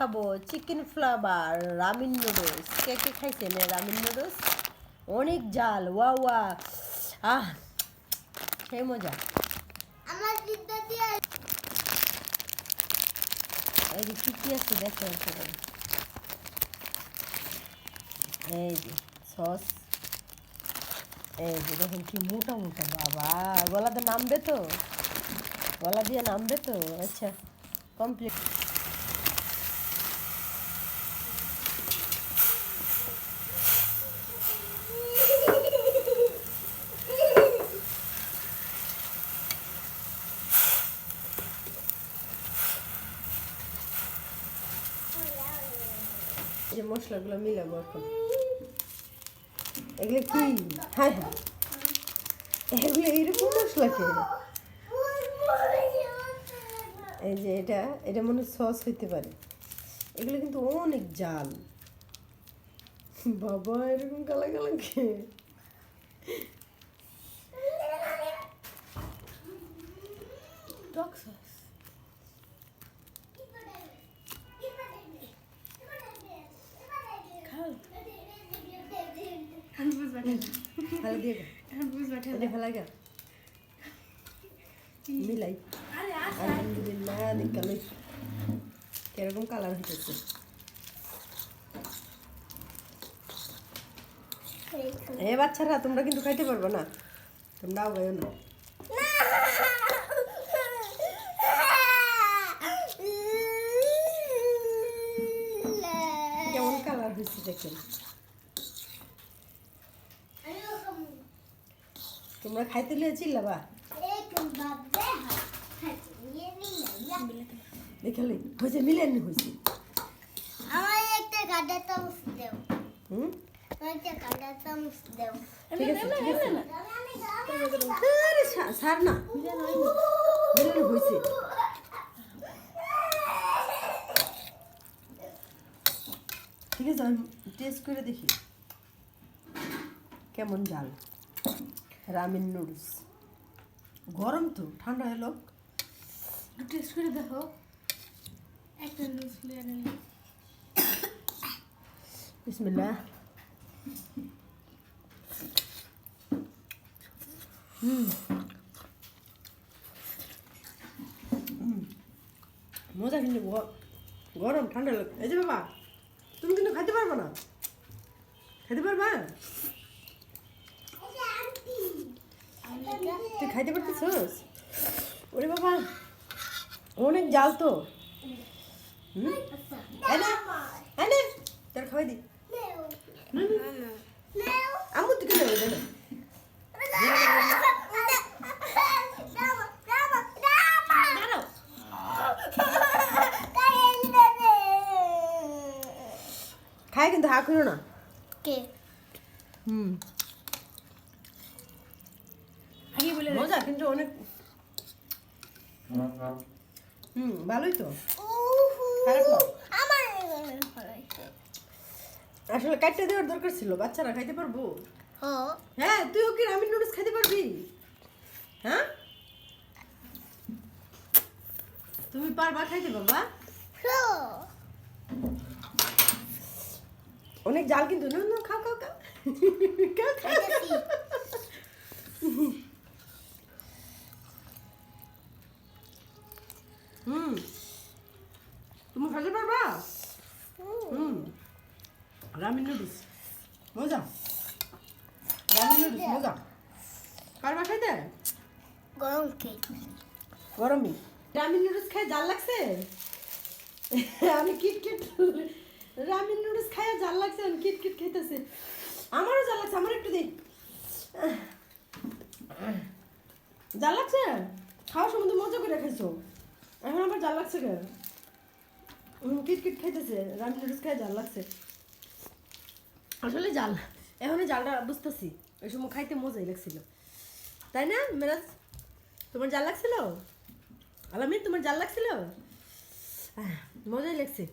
দেখাবো chicken flavour ramen noodles কে কে খাইছেন রামিন নুডলস অনেক জাল ওয়া ওয়া আহ সেই মজা। আমার দিদা দিয়ে এই যে কী কী আছে দেখো এই যে সস। এই যে দেখুন কি মোটা মোটা বাবা। গলাতে নামবে তো? গলা দিয়ে নামবে তো? আচ্ছা কমপ্লিট যে মশলাগুলো মিলাবো এখন। এগুলো কি? হ্যাঁ হ্যাঁ। এগুলো এইরকম মশলা কে? এই যে এটা এটা মনে সস হইতে পারে। এগুলো কিন্তু অনেক জাল। বাবা, এরকম কালা কালা খেয়ে টক সস খাও আলহামদুলিল্লাহ কীরকম কালার হইতেছে এ বাচ্চারা তোমরা কিন্তু খাইতে পারবে না তোমরাও গাইও না কেমন কালার হয়েছে দেখেন? তোমরা খাইতে লিয়ে চিল্লাবা দেখালে হয়েছে মিলেন হয়েছে। আমার একটা কাটা চামচ দেও। হুম? একটা কাটা চামচ দেও। ঠিক আছে ঠিক আছে। না আরে সার না। মিলেন হয়েছে। ঠিক আছে আমি টেস্ট করে দেখি। কেমন জাল। Ramen noodles. গরম তো ঠান্ডা হলো। টেস্ট করে দেখো। একটা নুডলস বিসমিল্লাহ। মজা কিন্তু গরম ঠান্ডা লাগে এই যে বাবা তুমি কিন্তু খাইতে পারবে না। খাইতে পারবা? তুই খাইতে পারতেছিস? ওরে বাবা অনেক জাল তো। তোর খাওয়াই দি। আমু তুই কেন দেবে খায় কিন্তু হা করো না। কে? হুম। মজা কিন্তু অনেক হুম ভালোই তো। আসলে কাটতে দেওয়ার দরকার ছিল বাচ্চারা খাইতে পারব? হ্যাঁ। তুইও কি রামিন নুডলস খাইতে পারবি? হ্যাঁ? তুমি পারবা খাইতে বাবা। অনেক জাল কিন্তু না না খাও খাও খাও। খাও, রামিন নুডলস মজা। রামিন নুডলস মজা। কার পারবা খাইতে গরম কেক গরমই। রামিন নুডলস খাই জাল লাগছে? আমি কিটকিট রামিন নুডলস খাই জাল লাগছে আমি কিটকিট খাইতেছে। আমারও জাল লাগছে আমার একটু দিই জাল লাগছে? খাওয়ার সময় তো মজা করে খাইছো। এখন আবার জাল লাগছে কে কিটকিট খাইতেছে রামিন নুডলস খাই জাল লাগছে। আসলে জাল এখন জালটা বুঝতেছি। ওই সময় খাইতে মজাই লাগছিল। তাই না, মেরাজ? তোমার জাল লাগছিল? আলামিন, তোমার জাল লাগছিল? মজাই লাগছে।